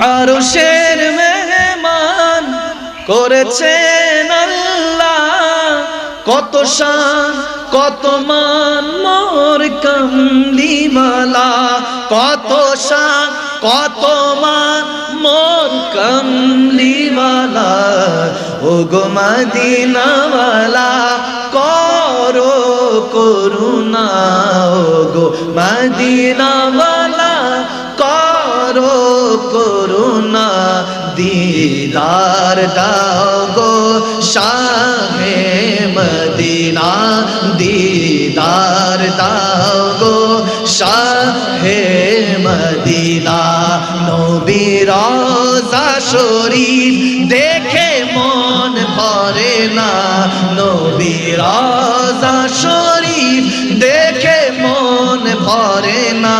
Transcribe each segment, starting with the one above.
আরশের মেহমান করেছেন আল্লাহ। কত শান, কত মান, মোর কমলিমালা। কত শান, কত মান, মোর কমলিমালা। ও গো মদিনাওয়ালা, করো করুণা। ও গো মদিনাওয়ালা করুণা দিদার দাও গো শাহে মদিনা, দিদার দাও গো শাহে মদিনা। নবীর শরীফ দেখে মন ভরে না। নবীর শরীফ দেখে ভরে না,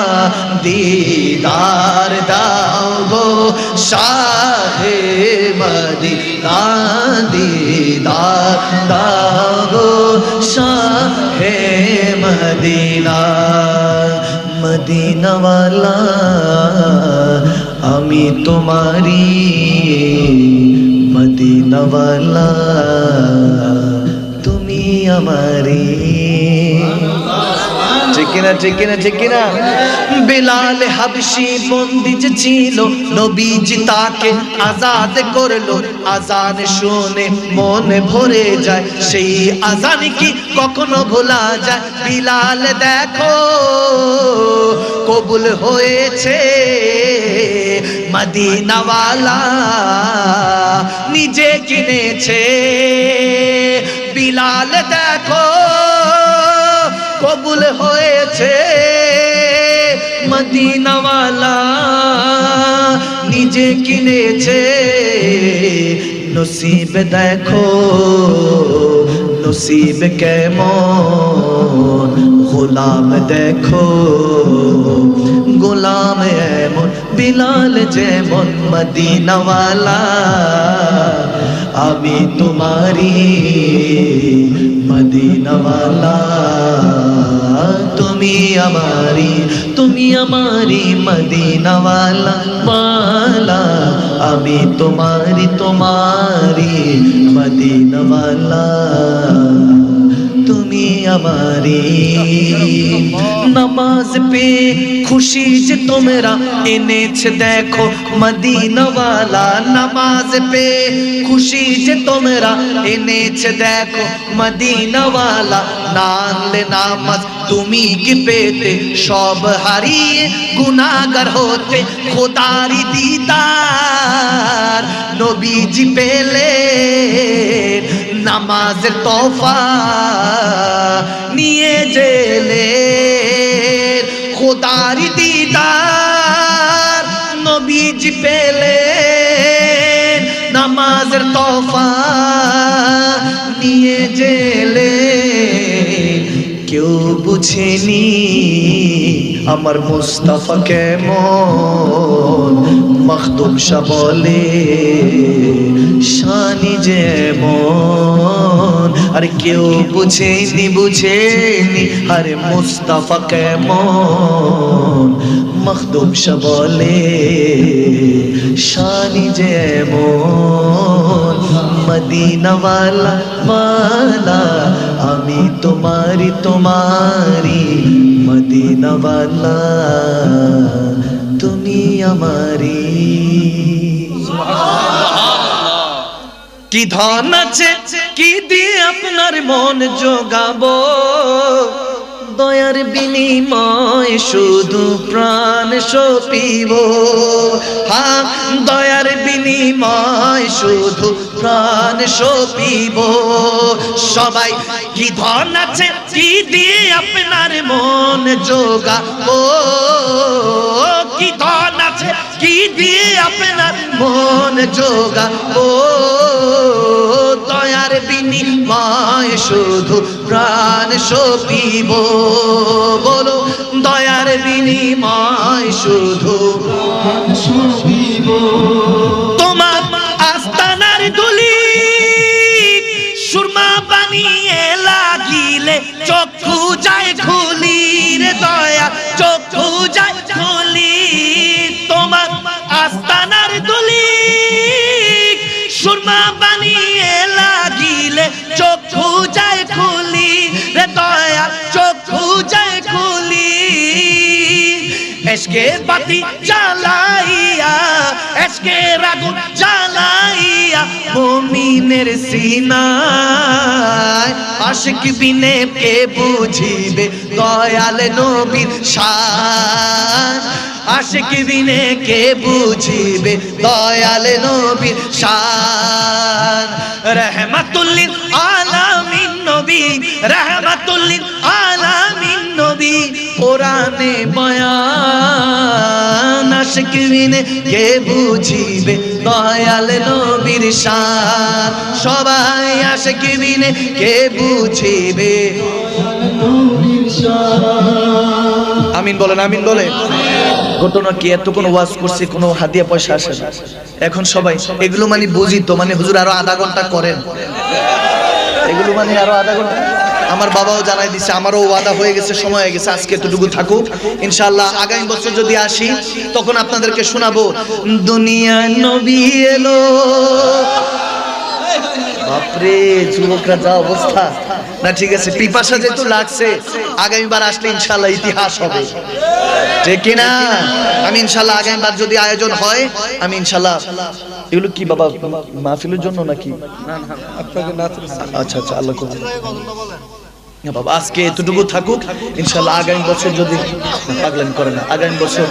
দিদার দাও গো শাহে মদিনা, দিদার দাও গো শাহে মদিনা। মদিনাওয়ালা, আমি তোমারি মদিনাওয়ালা, তুমি আমারি ঠিক কিনা ঠিক কিনা ঠিক কিনা বিলাল হাবশি বন্দি যে ছিল, নবীজি তাকে আজাদ করল। আজান শুনে মনে ভরে যায়, সেই আজান কি কখনো ভোলা যায়? বিলাল, দেখো, কবুল হয়েছে মদিনাওয়ালা, নিজে কিনেছে। বিলাল, দেখো কবুল হয়েছে মদিনাওয়ালা নিজে কিনেছে। নসিব দেখো, নসিব কেমন? গোলাম দেখো, গোলাম এমন, বিলাল যেমন মদিনাওয়ালা। আমি তোমারি মদিনাওয়ালা তুমি আমারি তুমি আমারি মদিনাওয়ালা ওয়ালা আমি তোমারি তোমারি মদিনাওয়ালা। তুমি আমারি নামাজ পে খুশি যে তোমরা এনেছে দেখো মদিনাওয়ালা। নামাজ পে খুশি যে তোমরা এনেছে দেখো মদিনাওয়ালা। না আনলে নামাজ তুমি কি পেতে? সব হারিয়ে গুনাগার হতে খোদারি দিদার। নবীজি পেলে নামাজের তোফা নিয়ে জেলে। খোদারি দিদার নবীজি পেলে নামাজের তোফা নিয়ে জেলে। কেউ বুঝেনি আমার মুস্তাফা কেমন? মখদুম বলে শানি যেমন। আর কেউ বুঝেনি বুঝেনি, আরে মুস্তাফা কেমন? মখদুম বলে, শানি যেমন। মদিনাওয়ালা ওয়ালা আমি তোমারি তোমারি মদিনাওয়ালা। তুমি আমারি। কি ধন আছে? কি দিয়ে আপনার মন যোগাবো দয়ার বিনিময় শুধু প্রাণ সপিব। হ্যাঁ দয়ার বিনিময় শুধু প্রাণ সপিব। সবাই, কি ধন আছে? কি দিয়ে আপনার মন যোগাবো কি ধন আছে? কি দিয়ে আপনার মন যোগাবো দয়ার বিনিময় শুধু প্রাণ সপিব। বলো, দয়ার বিনিময় শুধু তোমার চশমা বানিয়ে লাগিলে চক্ষু যায় খুলি। রে দয়া চক্ষু যায় খুলি। এসকে বাতি জ্বালাইয়া, এসকে রাগুন জ্বালাইয়া মুমিনের সিনায়। আশিক বিনে কে বুঝিবে দয়াল নবীর শাহ আশিক বিনে কে বুঝিবে? দয়াল নবীর শান। রহমাতুল্লিল আলামিন নবী রহমাতুল্লিল আলামিন নবী। কোরআনে বয়ান আশিক বিনে কে বুঝিবে? দয়াল নবীর শান। সবাই আশিক বিনে কে বুঝিবে? আমিন বলেন আমিন বলেন। ঘটনা কি? এত কোনো ওয়াজ করছি, কোনো হাদিয়া পয়সা আসে না। এখন সবাই, এগুলো মানে বুঝি তো মানে হুজুর আরও আধা ঘণ্টা করেন। এগুলো মানে আরও আধা ঘণ্টা? আমার বাবাও জানাই দিছে, আমারও ওয়াদা হয়ে গেছে, সময় হয়ে গেছে, আজকে এতটুকু থাকুক। ইনশাআল্লাহ আগামী বছর যদি আসি, তখন আপনাদেরকে শোনাবো, দুনিয়া নবী এলো। বাপরে, যুবকরা যা অবস্থা। না, ঠিক আছে, পিপাসা যেহেতু লাগছে আগামীবার আসলে ইনশাল্লাহ ইতিহাস হবে। ঠিক কিনা আমি ইনশাল্লাহ আগামীবার যদি আয়োজন হয়, আমি ইনশাল্লাহ এগুলো কি বাবা, মাহফিলের জন্য নাকি? আচ্ছা আচ্ছা আল্লাহ কবুল। না বাবা, আজকে এতটুকু থাকুক ইনশাল্লাহ আগামী বছর যদি পাগলেন করে না, আগামী বছর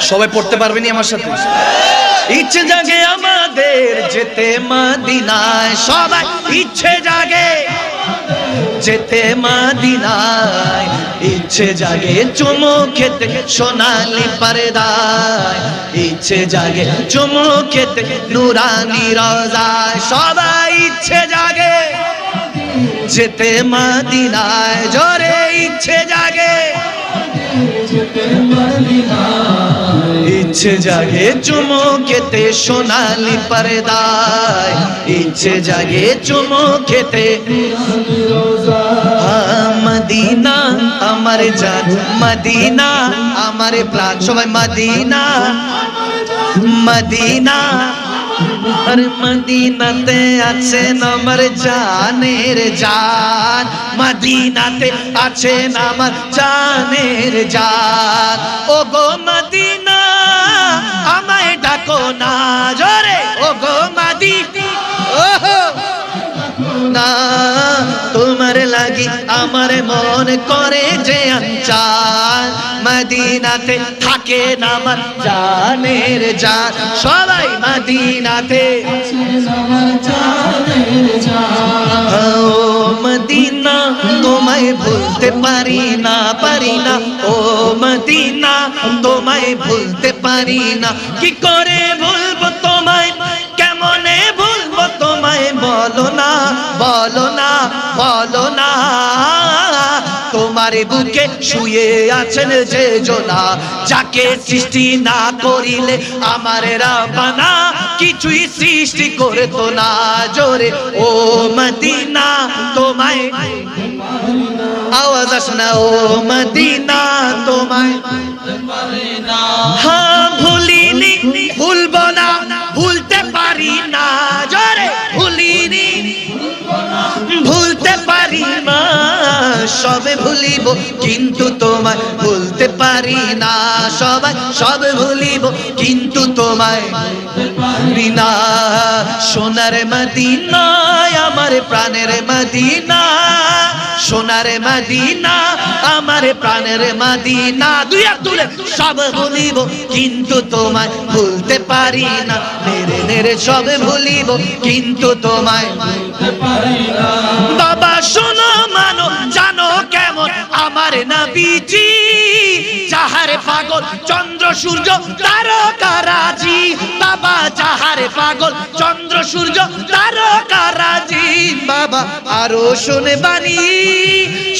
সবাই পড়তে পারবেনি আমার সাথে। ইচ্ছে জাগে আমাদের যেতে মদিনায়। সবাই ইচ্ছে জাগে যেতে মদিনায়। ইচ্ছে জাগে চুমু খেতে সোনালি পরদায়। ইচ্ছে জাগে চুমু খেতে নুরানি রোজায়। সবাই ইচ্ছে জাগে যেতে মাদিনায়। জোরে ইচ্ছে জাগে। ইচ্ছে জাগে চুমুকেতে সোনালি পরদায়। ইচ্ছে জাগে চুমুকেতে মদিনা, আমার জান মদিনা, আমার প্রাণ, সবাই মদিনা। মদিনা আর মদিনাতে আছেন আমার জানের জান মদিনাতে আছেন আমার জানের জান ও গো মদিনা আমায় ডাকো না জোরে না। তোমার লাগি আমার মন করে যে আঞ্চান মদিনাতে থাকে না আমার জানের জান। সবাই মদিনাতে ও মদিনা, তোমায় ভুলতে পারি না পারি না। ও মদিনা, তোমায় ভুলতে পারি না। কি করে ভুলবো তোমায় বলো না বলো না বলো না তোমার বুকে শুয়ে আছেন যে জোনা যাকে সৃষ্টি না করিলে আমার রাবানা কিছুই সৃষ্টি করে না। জোরে, ও মদিনা, তোমায় আওয়াজ আসে না, ও মদিনা, তোমায়। হ্যাঁ ভুলিনি ভুলিব, কিন্তু তোমায় ভুলতে পারি না। সবাই সবে ভুলিব, কিন্তু তোমায় পারি না। সোনার মদিনায়, আমার প্রাণের মদিনা। সোনার মদিনা, আমার প্রাণের মদিনা। দুই হাত তুলে সব ভুলিব, কিন্তু তোমায় ভুলতে পারি না। নেড়ে নেড়ে সব ভুলিব, কিন্তু তোমায় বাবা, শোনো, মানো সূর্য তারকারাজি বাবা যাহারে পাগল, চন্দ্র সূর্য তারকারাজি বাবা আরও শুনে বাণী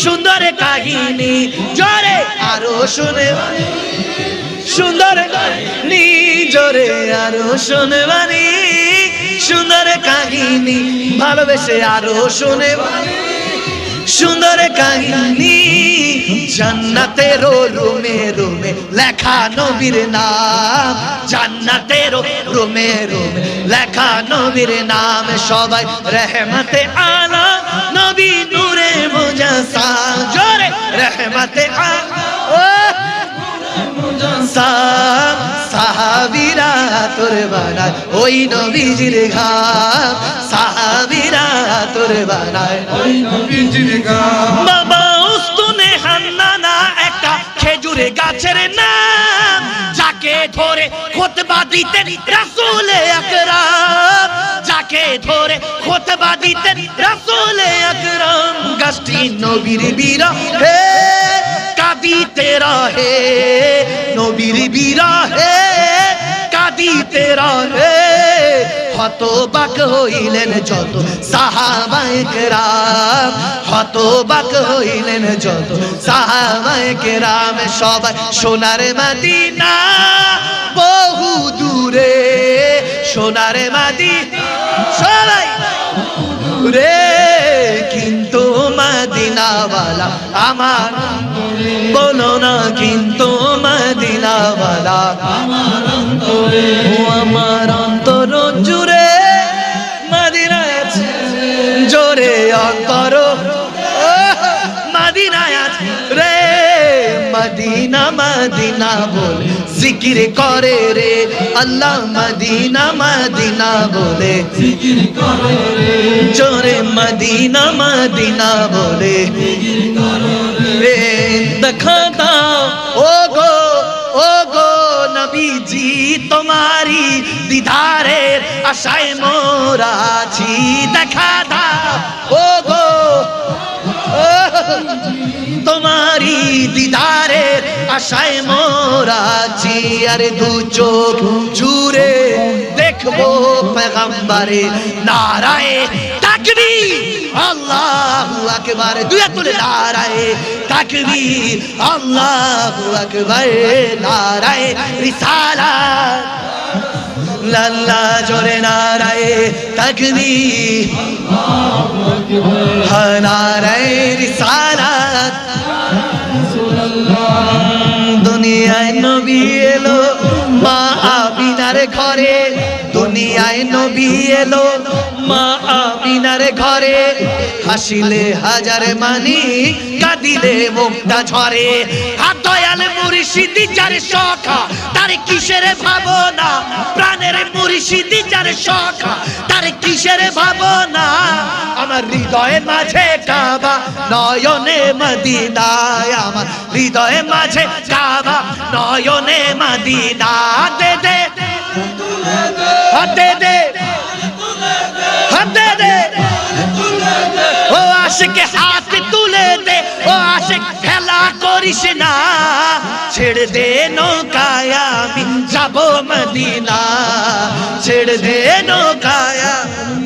সুন্দর কাহিনী, জরে আরও শুনে সুন্দর কাহিনী, জোরে আরও শুনে বাণী সুন্দর কাহিনী, ভালোবেসে আরও শুনে বাণী সুন্দর কাহিনী। জান্নাতের রোমে রোমে লেখা নবীর নাম। জান্নাতের রোমে রোমে লেখা নবীর নাম। সবাই রহমতে আলা নবী নূরে মোজা জোরে রহমতে আলা। সাহাবিরা তোর বানায় ওই নবীজির ঘাম সাহাবিরা তোর বানায়। ওই নবীজির গান বাবা উস্তুনে হান্নানা একটা খেজুরে গাছের নাম যাকে ধরে খোতবা দিতেন রাসূল আকরাম। যাকে ধরে খোতবা দিতেন রাসূল আকরাম। গাছটি নবীর বিরহে। কাঁদিতে রহে, নবীর বিরহে, কাঁদিতে রহে। হতবাক হইলেন যত সাহাবায়ে কেরাম হতবাক হইলেন যত সাহাবায়ে কেরাম সবাই সোনার মদিনা বহু দূরে, সোনার মদিনা সবাই রে কিন্তু মদিনাওয়ালা, আমার বলো না কিন্তু মদিনাওয়ালা। ও আমার অন্তর জুড়ে মদিনায় জোরে অন্তর। মদিনায় আছে রে, মদিনা মদিনা বলে জিকির করে রে। আল্লাহ মদিনা মদিনা বলে। জিকির করো রে জোরে মদিনা মদিনা বলে। রে দেখা দাও। ও গো ও গো নবীজি তোমারি দিদারের আশায় মোরা আছি। দেখা দাও। ও গো তোমারি দিদারের আশায় মোরা আছি আরে দু চোখ জুড়ে দেখব পেগম্বরে নারায়ে তাকবীর। আল্লাহু আকবার। হাত তুলে নারায়ে তাকবীর। আল্লাহু আকবার। নারায় রিসালা লাল্লা জোরে নারায়ে তাকবীর। হ্যাঁ, নারায়ে রিসালাত। নবী এলো মা আমিনার ঘরে। দুনিয়ায় নবী এলো। মা আমিনার ঘরে হাসিলে হাজার মানি, কাঁদিলে মুক্তা ঝরে। আর দয়াল মুর্শিদি যার সখা, তার কিসের ভাবনা? প্রাণের মুর্শিদি যার সখা, তার কিসের ভাবনা? আমার হৃদয়ের মাঝে কাবা, নয়নে মদিনায় আমার হৃদয়ের মাঝে কাবা, নয়নে মদিনা। দে দে। হাতে দে। হাতে দে। ও আশিক হাত তুলে দে। ও আশিক, খেলা করিস না। ছেড়ে দে নৌকায়, আমি যাব মদিনা। ছেড়ে দে নৌকায়